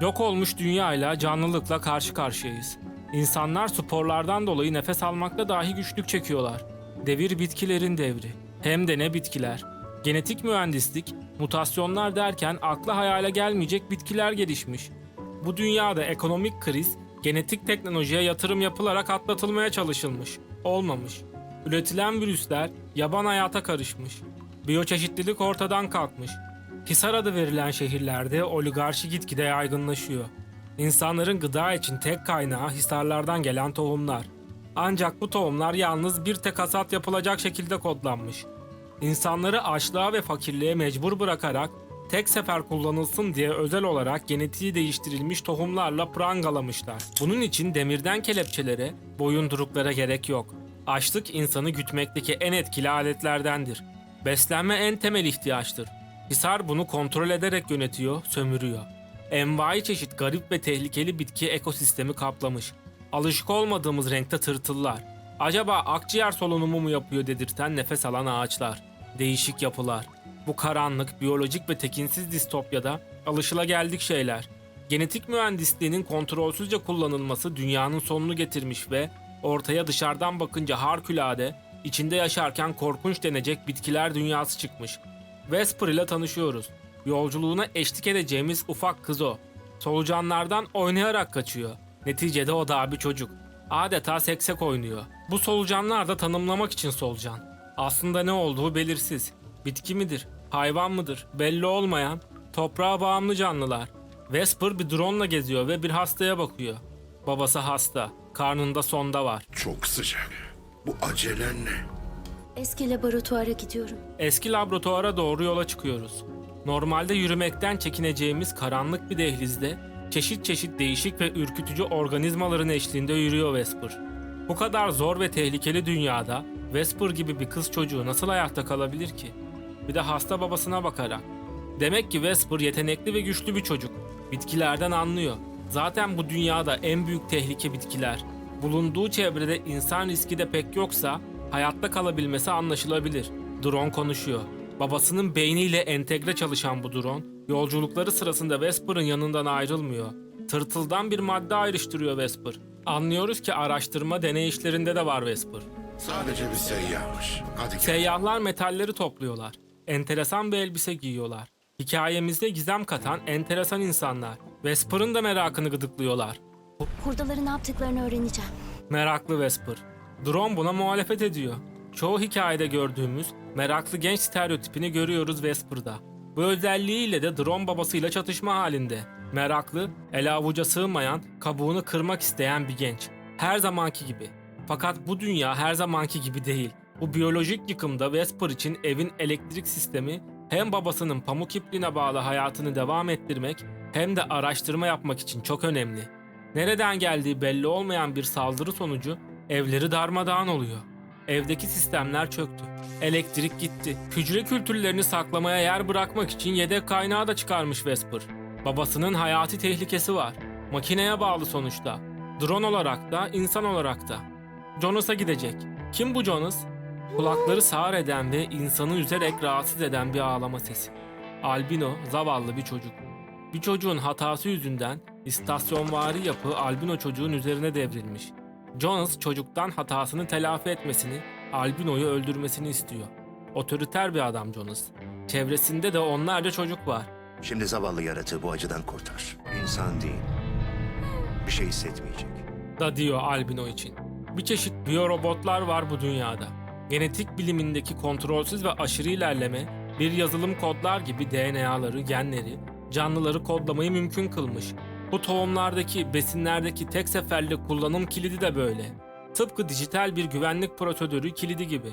Yok olmuş dünyayla canlılıkla karşı karşıyayız. İnsanlar sporlardan dolayı nefes almakta dahi güçlük çekiyorlar. Devir bitkilerin devri. Hem de ne bitkiler. Genetik mühendislik, mutasyonlar derken akla hayale gelmeyecek bitkiler gelişmiş. Bu dünyada ekonomik kriz, genetik teknolojiye yatırım yapılarak atlatılmaya çalışılmış. Olmamış. Üretilen virüsler yaban hayata karışmış. Biyoçeşitlilik ortadan kalkmış. Hisar adı verilen şehirlerde oligarşi gitgide yaygınlaşıyor. İnsanların gıda için tek kaynağı hisarlardan gelen tohumlar. Ancak bu tohumlar yalnız bir tek hasat yapılacak şekilde kodlanmış. İnsanları açlığa ve fakirliğe mecbur bırakarak tek sefer kullanılsın diye özel olarak genetiği değiştirilmiş tohumlarla prangalamışlar. Bunun için demirden kelepçelere, boyunduruklara gerek yok. Açlık insanı gütmekteki en etkili aletlerdendir. Beslenme en temel ihtiyaçtır. Hisar bunu kontrol ederek yönetiyor, sömürüyor. Envai çeşit garip ve tehlikeli bitki ekosistemi kaplamış. Alışık olmadığımız renkte tırtıllar. Acaba akciğer solunumu mu yapıyor dedirten nefes alan ağaçlar. Değişik yapılar. Bu karanlık, biyolojik ve tekinsiz distopyada alışılageldik şeyler. Genetik mühendisliğinin kontrolsüzce kullanılması dünyanın sonunu getirmiş ve ortaya dışarıdan bakınca harikulade, içinde yaşarken korkunç denecek bitkiler dünyası çıkmış. Vesper ile tanışıyoruz. Yolculuğuna eşlik edeceğimiz ufak kız o. Solucanlardan oynayarak kaçıyor. Neticede o da bir çocuk. Adeta seksek oynuyor. Bu solucanlar da tanımlamak için solucan. Aslında ne olduğu belirsiz. Bitki midir? Hayvan mıdır? Belli olmayan, toprağa bağımlı canlılar. Vesper bir drone'la geziyor ve bir hastaya bakıyor. Babası hasta. Karnında sonda var. Çok sıcak. Bu acelen ne? Eski laboratuvara gidiyorum. Eski laboratuvara doğru yola çıkıyoruz. Normalde yürümekten çekineceğimiz karanlık bir dehlizde çeşit çeşit değişik ve ürkütücü organizmaların eşliğinde yürüyor Vesper. Bu kadar zor ve tehlikeli dünyada Vesper gibi bir kız çocuğu nasıl ayakta kalabilir ki? Bir de hasta babasına bakarak. Demek ki Vesper yetenekli ve güçlü bir çocuk. Bitkilerden anlıyor. Zaten bu dünyada en büyük tehlike bitkiler. Bulunduğu çevrede insan riski de pek yoksa hayatta kalabilmesi anlaşılabilir. Drone konuşuyor. Babasının beyniyle entegre çalışan bu drone, yolculukları sırasında Vesper'ın yanından ayrılmıyor. Tırtıldan bir madde ayrıştırıyor Vesper. Anlıyoruz ki araştırma deney işlerinde de var Vesper. Sadece bir seyyahmış. Hadi gel. Seyyahlar metalleri topluyorlar. Enteresan bir elbise giyiyorlar. Hikayemizde gizem katan enteresan insanlar. Vesper'ın da merakını gıdıklıyorlar. Hurdaları ne yaptıklarını öğreneceğim. Meraklı Vesper. Drone buna muhalefet ediyor. Çoğu hikayede gördüğümüz meraklı genç stereotipini görüyoruz Vesper'da. Bu özelliğiyle de drone babasıyla çatışma halinde. Meraklı, ele avuca sığmayan, kabuğunu kırmak isteyen bir genç. Her zamanki gibi. Fakat bu dünya her zamanki gibi değil. Bu biyolojik yıkımda Vesper için evin elektrik sistemi hem babasının pamuk ipliğine bağlı hayatını devam ettirmek hem de araştırma yapmak için çok önemli. Nereden geldiği belli olmayan bir saldırı sonucu evleri darmadağın oluyor. Evdeki sistemler çöktü. Elektrik gitti. Hücre kültürlerini saklamaya yer bırakmak için yedek kaynağı da çıkarmış Vesper. Babasının hayati tehlikesi var. Makineye bağlı sonuçta. Drone olarak da, insan olarak da. Jonas'a gidecek. Kim bu Jonas? Kulakları sağır eden ve insanı üzerek rahatsız eden bir ağlama sesi. Albino, zavallı bir çocuk. Bir çocuğun hatası yüzünden istasyonvari yapı albino çocuğun üzerine devrilmiş. Jonas çocuktan hatasını telafi etmesini, albinoyu öldürmesini istiyor. Otoriter bir adam Jonas. Çevresinde de onlarca çocuk var. Şimdi zavallı yaratığı bu acıdan kurtar. İnsan değil. Bir şey hissetmeyecek. da diyor albino için. Bir çeşit biyorobotlar var bu dünyada. Genetik bilimindeki kontrolsüz ve aşırı ilerleme bir yazılım kodlar gibi DNA'ları, genleri, canlıları kodlamayı mümkün kılmış. Bu tohumlardaki, besinlerdeki tek seferlik kullanım kilidi de böyle. Tıpkı dijital bir güvenlik prosedürü kilidi gibi.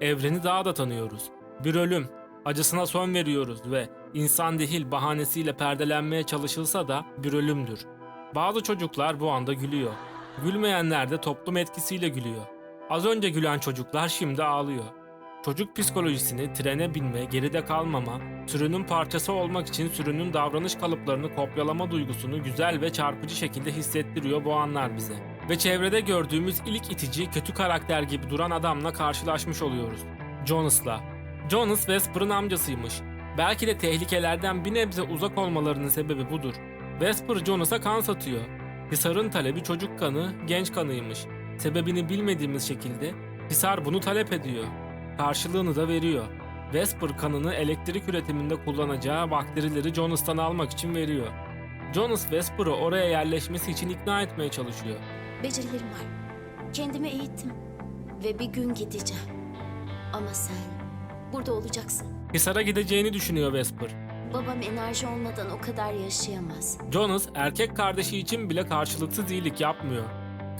Evreni daha da tanıyoruz. Bir ölüm, acısına son veriyoruz ve insan değil bahanesiyle perdelenmeye çalışılsa da bir ölümdür. Bazı çocuklar bu anda gülüyor. Gülmeyenler de toplum etkisiyle gülüyor. Az önce gülen çocuklar şimdi ağlıyor. Çocuk psikolojisini trene binme, geride kalmama, sürünün parçası olmak için sürünün davranış kalıplarını kopyalama duygusunu güzel ve çarpıcı şekilde hissettiriyor bu anlar bize. Ve çevrede gördüğümüz ilk itici, kötü karakter gibi duran adamla karşılaşmış oluyoruz. Jonas'la. Jonas Vesper'ın amcasıymış. Belki de tehlikelerden bir nebze uzak olmalarının sebebi budur. Vesper Jonas'a kan satıyor. Hisar'ın talebi çocuk kanı, genç kanıymış. Sebebini bilmediğimiz şekilde Hisar bunu talep ediyor. Karşılığını da veriyor. Vesper kanını elektrik üretiminde kullanacağı bakterileri Jonas'tan almak için veriyor. Jonas Vesper'ı oraya yerleşmesi için ikna etmeye çalışıyor. Becerilerim var. Kendimi eğittim. Ve bir gün gideceğim. Ama sen burada olacaksın. Hisar'a gideceğini düşünüyor Vesper. Babam enerji olmadan o kadar yaşayamaz. Jonas erkek kardeşi için bile karşılıksız iyilik yapmıyor.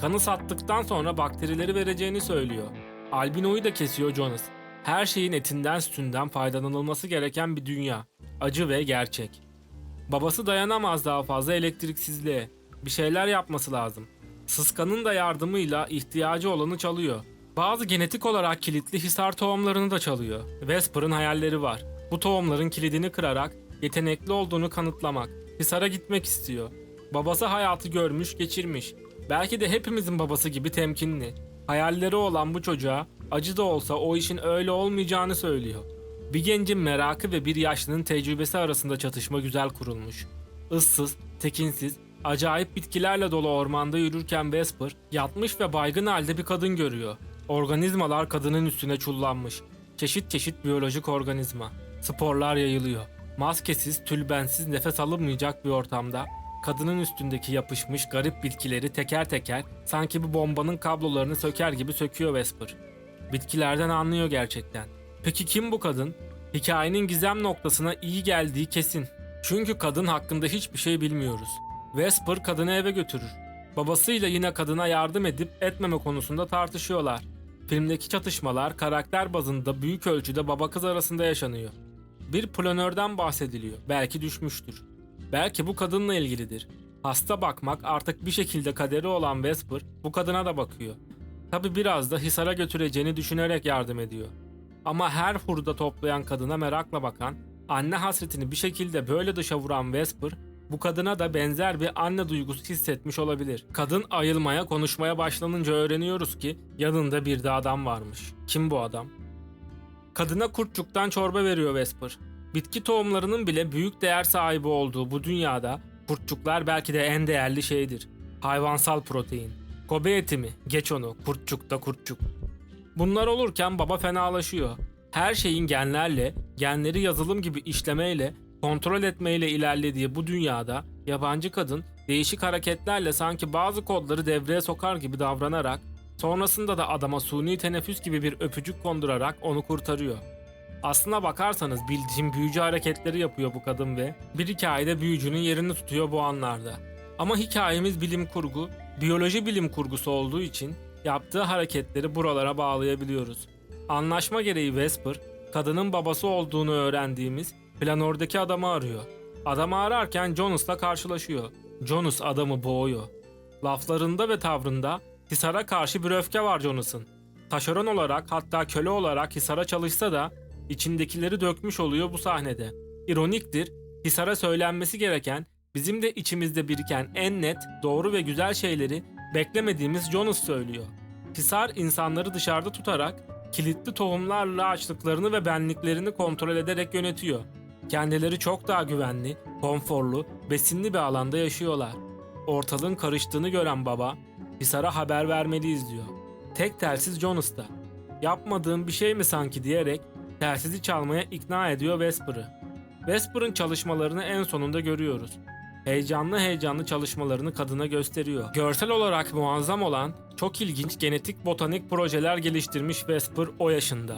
Kanı sattıktan sonra bakterileri vereceğini söylüyor. Albino'yu da kesiyor Jonas. Her şeyin etinden sütünden faydalanılması gereken bir dünya. Acı ve gerçek. Babası dayanamaz daha fazla elektriksizliğe. Bir şeyler yapması lazım. Sıskanın da yardımıyla ihtiyacı olanı çalıyor. Bazı genetik olarak kilitli hisar tohumlarını da çalıyor. Vesper'ın hayalleri var. Bu tohumların kilidini kırarak yetenekli olduğunu kanıtlamak. Hisar'a gitmek istiyor. Babası hayatı görmüş, geçirmiş. Belki de hepimizin babası gibi temkinli. Hayalleri olan bu çocuğa acı da olsa o işin öyle olmayacağını söylüyor. Bir gencin merakı ve bir yaşlının tecrübesi arasında çatışma güzel kurulmuş. Issız, tekinsiz, acayip bitkilerle dolu ormanda yürürken Vesper, yatmış ve baygın halde bir kadın görüyor. Organizmalar kadının üstüne çullanmış. Çeşit çeşit biyolojik organizma. Sporlar yayılıyor. Maskesiz, tülbensiz nefes alınmayacak bir ortamda kadının üstündeki yapışmış garip bitkileri teker teker sanki bir bombanın kablolarını söker gibi söküyor Vesper. Bitkilerden anlıyor gerçekten. Peki kim bu kadın? Hikayenin gizem noktasına iyi geldiği kesin. Çünkü kadın hakkında hiçbir şey bilmiyoruz. Vesper kadını eve götürür. Babasıyla yine kadına yardım edip etmeme konusunda tartışıyorlar. Filmdeki çatışmalar karakter bazında büyük ölçüde baba kız arasında yaşanıyor. Bir planörden bahsediliyor. Belki düşmüştür. Belki bu kadınla ilgilidir. Hasta bakmak artık bir şekilde kaderi olan Vesper bu kadına da bakıyor. Tabi biraz da Hisar'a götüreceğini düşünerek yardım ediyor. Ama her hurda toplayan kadına merakla bakan, anne hasretini bir şekilde böyle dışa vuran Vesper, bu kadına da benzer bir anne duygusu hissetmiş olabilir. Kadın ayılmaya, konuşmaya başlanınca öğreniyoruz ki yanında bir de adam varmış. Kim bu adam? Kadına kurtçuktan çorba veriyor Vesper. Bitki tohumlarının bile büyük değer sahibi olduğu bu dünyada kurtçuklar belki de en değerli şeydir. Hayvansal protein. Kobe eti mi? Geç onu. Kurtçuk da kurtçuk. Bunlar olurken baba fenalaşıyor. Her şeyin genlerle, genleri yazılım gibi işlemeyle, kontrol etmeyle ilerlediği bu dünyada yabancı kadın değişik hareketlerle sanki bazı kodları devreye sokar gibi davranarak sonrasında da adama suni teneffüs gibi bir öpücük kondurarak onu kurtarıyor. Aslına bakarsanız bildiğim büyücü hareketleri yapıyor bu kadın ve bir hikayede büyücünün yerini tutuyor bu anlarda. Ama hikayemiz bilim kurgu, biyoloji bilim kurgusu olduğu için yaptığı hareketleri buralara bağlayabiliyoruz. Anlaşma gereği Vesper, kadının babası olduğunu öğrendiğimiz planordaki adamı arıyor. Adamı ararken Jonas'la karşılaşıyor. Jonas adamı boğuyor. Laflarında ve tavrında Hisar'a karşı bir öfke var Jonas'ın. Taşeron olarak hatta köle olarak Hisar'a çalışsa da içindekileri dökmüş oluyor bu sahnede. İroniktir, Hisar'a söylenmesi gereken, bizim de içimizde biriken en net, doğru ve güzel şeyleri beklemediğimiz Jonas söylüyor. Hisar insanları dışarıda tutarak, kilitli tohumlarla açlıklarını ve benliklerini kontrol ederek yönetiyor. Kendileri çok daha güvenli, konforlu, besinli bir alanda yaşıyorlar. Ortalığın karıştığını gören baba, Hisar'a haber vermeliyiz diyor. Tek telsiz Jonas'ta. Yapmadığım bir şey mi sanki diyerek telsizi çalmaya ikna ediyor Vesper'ı. Vesper'ın çalışmalarını en sonunda görüyoruz. Heyecanlı heyecanlı çalışmalarını kadına gösteriyor. Görsel olarak muazzam olan çok ilginç genetik botanik projeler geliştirmiş Vesper o yaşında.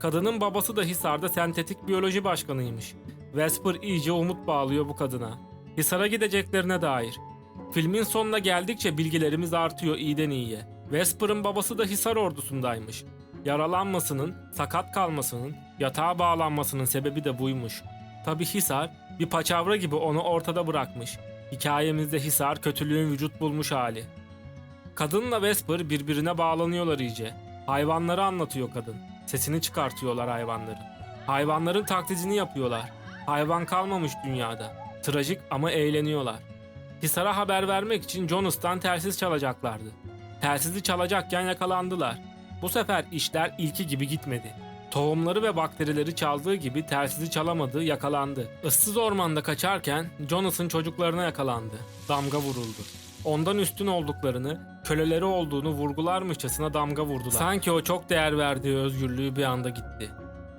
Kadının babası da Hisar'da sentetik biyoloji başkanıymış. Vesper iyice umut bağlıyor bu kadına. Hisar'a gideceklerine dair. Filmin sonuna geldikçe bilgilerimiz artıyor iyiden iyiye. Vesper'ın babası da Hisar ordusundaymış. Yaralanmasının, sakat kalmasının, yatağa bağlanmasının sebebi de buymuş. Tabi Hisar bir paçavra gibi onu ortada bırakmış. Hikayemizde Hisar kötülüğün vücut bulmuş hali. Kadınla Vesper birbirine bağlanıyorlar iyice. Hayvanları anlatıyor kadın. Sesini çıkartıyorlar hayvanların. Hayvanların taklidini yapıyorlar. Hayvan kalmamış dünyada. Trajik ama eğleniyorlar. Hisar'a haber vermek için Jonas'tan telsiz çalacaklardı. Telsizi çalacakken yakalandılar. Bu sefer işler ilki gibi gitmedi. Tohumları ve bakterileri çaldığı gibi telsizi çalamadı, yakalandı. Issız ormanda kaçarken Jonas'ın çocuklarına yakalandı. Damga vuruldu. Ondan üstün olduklarını, köleleri olduğunu vurgularmışçasına damga vurdular. Sanki o çok değer verdiği özgürlüğü bir anda gitti.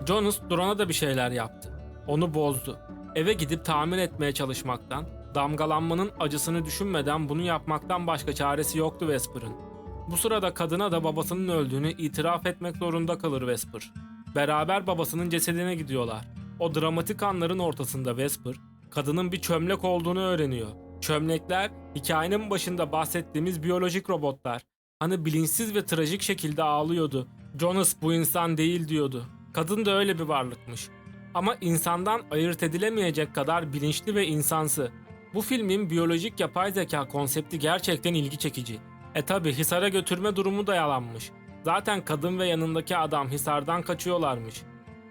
Jonas Duran'a da bir şeyler yaptı. Onu bozdu. Eve gidip tamir etmeye çalışmaktan, damgalanmanın acısını düşünmeden bunu yapmaktan başka çaresi yoktu Vesper'ın. Bu sırada kadına da babasının öldüğünü itiraf etmek zorunda kalır Vesper. Beraber babasının cesedine gidiyorlar. O dramatik anların ortasında Vesper, kadının bir çömlek olduğunu öğreniyor. Çömlekler, hikayenin başında bahsettiğimiz biyolojik robotlar. Hani bilinçsiz ve trajik şekilde ağlıyordu. Jonas bu insan değil diyordu. Kadın da öyle bir varlıkmış. Ama insandan ayırt edilemeyecek kadar bilinçli ve insansı. Bu filmin biyolojik yapay zeka konsepti gerçekten ilgi çekici. E tabi Hisar'a götürme durumu da yalanmış. Zaten kadın ve yanındaki adam Hisar'dan kaçıyorlarmış.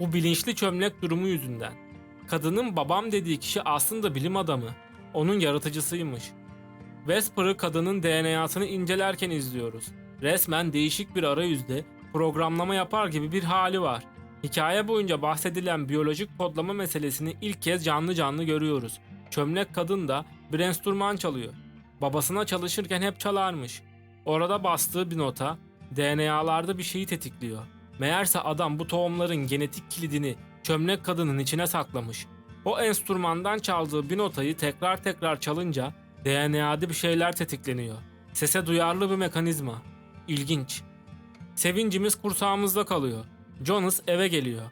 Bu bilinçli çömlek durumu yüzünden. Kadının babam dediği kişi aslında bilim adamı. Onun yaratıcısıymış. Vesper'ı kadının DNA'sını incelerken izliyoruz. Resmen değişik bir arayüzde programlama yapar gibi bir hali var. Hikaye boyunca bahsedilen biyolojik kodlama meselesini ilk kez canlı canlı görüyoruz. Çömlek kadın da bir enstrüman çalıyor. Babasına çalışırken hep çalarmış. Orada bastığı bir nota DNA'larda bir şeyi tetikliyor. Meğerse adam bu tohumların genetik kilidini çömlek kadının içine saklamış. O enstrümandan çaldığı bir notayı tekrar tekrar çalınca DNA'da bir şeyler tetikleniyor. Sese duyarlı bir mekanizma. İlginç. Sevincimiz kursağımızda kalıyor. Jonas eve geliyor.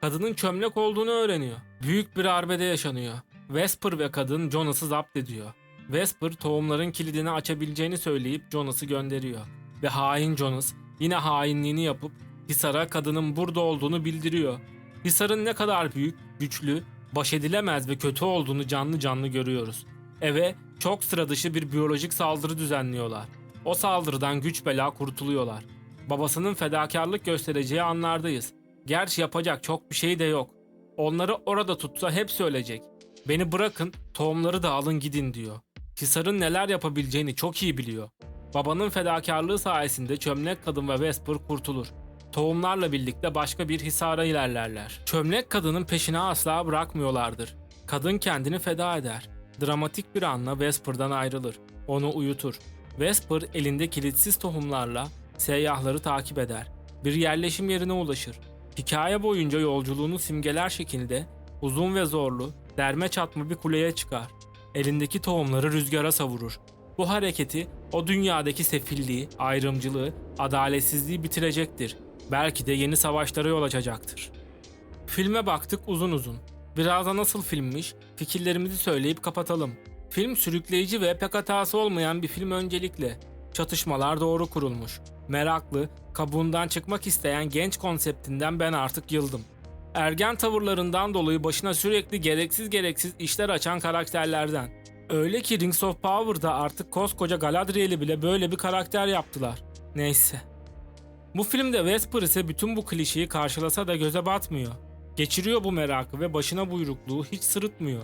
Kadının çömlek olduğunu öğreniyor. Büyük bir arbede yaşanıyor. Vesper ve kadın Jonas'ı zapt ediyor. Vesper tohumların kilidini açabileceğini söyleyip Jonas'ı gönderiyor. Ve hain Jonas yine hainliğini yapıp Hisar'a kadının burada olduğunu bildiriyor. Hisar'ın ne kadar büyük, güçlü, baş edilemez ve kötü olduğunu canlı canlı görüyoruz. Eve çok sıra dışı bir biyolojik saldırı düzenliyorlar. O saldırıdan güç bela kurtuluyorlar. Babasının fedakarlık göstereceği anlardayız. Gerçi yapacak çok bir şey de yok. Onları orada tutsa hepsi ölecek. Beni bırakın, tohumları da alın gidin diyor. Hisar'ın neler yapabileceğini çok iyi biliyor. Babanın fedakarlığı sayesinde çömlek kadın ve Vesper kurtulur. Tohumlarla birlikte başka bir Hisar'a ilerlerler. Çömlek kadının peşine asla bırakmıyorlardır. Kadın kendini feda eder. Dramatik bir anla Vesper'dan ayrılır. Onu uyutur. Vesper elinde kilitsiz tohumlarla seyyahları takip eder. Bir yerleşim yerine ulaşır. Hikaye boyunca yolculuğunu simgeler şekilde uzun ve zorlu, derme çatma bir kuleye çıkar. Elindeki tohumları rüzgara savurur. Bu hareketi o dünyadaki sefilliği, ayrımcılığı, adaletsizliği bitirecektir. Belki de yeni savaşlara yol açacaktır. Filme baktık uzun uzun. Biraz da nasıl filmmiş, fikirlerimizi söyleyip kapatalım. Film sürükleyici ve pek hatası olmayan bir film öncelikle. Çatışmalar doğru kurulmuş. Meraklı, kabuğundan çıkmak isteyen genç konseptinden ben artık yıldım. Ergen tavırlarından dolayı başına sürekli gereksiz gereksiz işler açan karakterlerden. Öyle ki Rings of Power'da artık koskoca Galadriel'i bile böyle bir karakter yaptılar. Neyse. Bu filmde Vesper ise bütün bu klişeyi karşılasa da göze batmıyor. Geçiriyor bu merakı ve başına buyrukluğu hiç sırıtmıyor.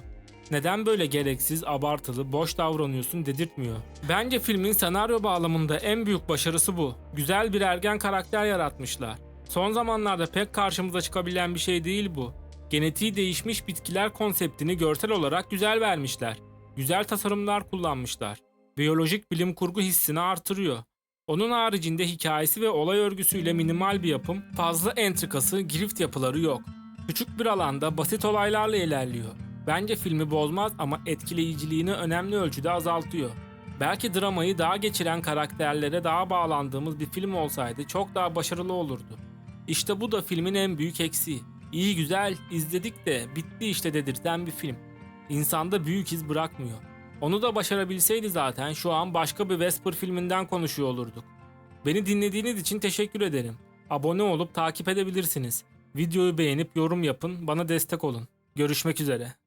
Neden böyle gereksiz, abartılı, boş davranıyorsun dedirtmiyor. Bence filmin senaryo bağlamında en büyük başarısı bu. Güzel bir ergen karakter yaratmışlar. Son zamanlarda pek karşımıza çıkabilen bir şey değil bu. Genetiği değişmiş bitkiler konseptini görsel olarak güzel vermişler. Güzel tasarımlar kullanmışlar. Biyolojik bilim kurgu hissini artırıyor. Onun haricinde hikayesi ve olay örgüsüyle minimal bir yapım, fazla entrikası, girift yapıları yok. Küçük bir alanda basit olaylarla ilerliyor. Bence filmi bozmaz ama etkileyiciliğini önemli ölçüde azaltıyor. Belki dramayı daha geçiren karakterlere daha bağlandığımız bir film olsaydı çok daha başarılı olurdu. İşte bu da filmin en büyük eksiği. İyi güzel izledik de bitti işte dedirten bir film. İnsanda büyük iz bırakmıyor. Onu da başarabilseydi zaten şu an başka bir Vesper filminden konuşuyor olurduk. Beni dinlediğiniz için teşekkür ederim. Abone olup takip edebilirsiniz. Videoyu beğenip yorum yapın, bana destek olun. Görüşmek üzere.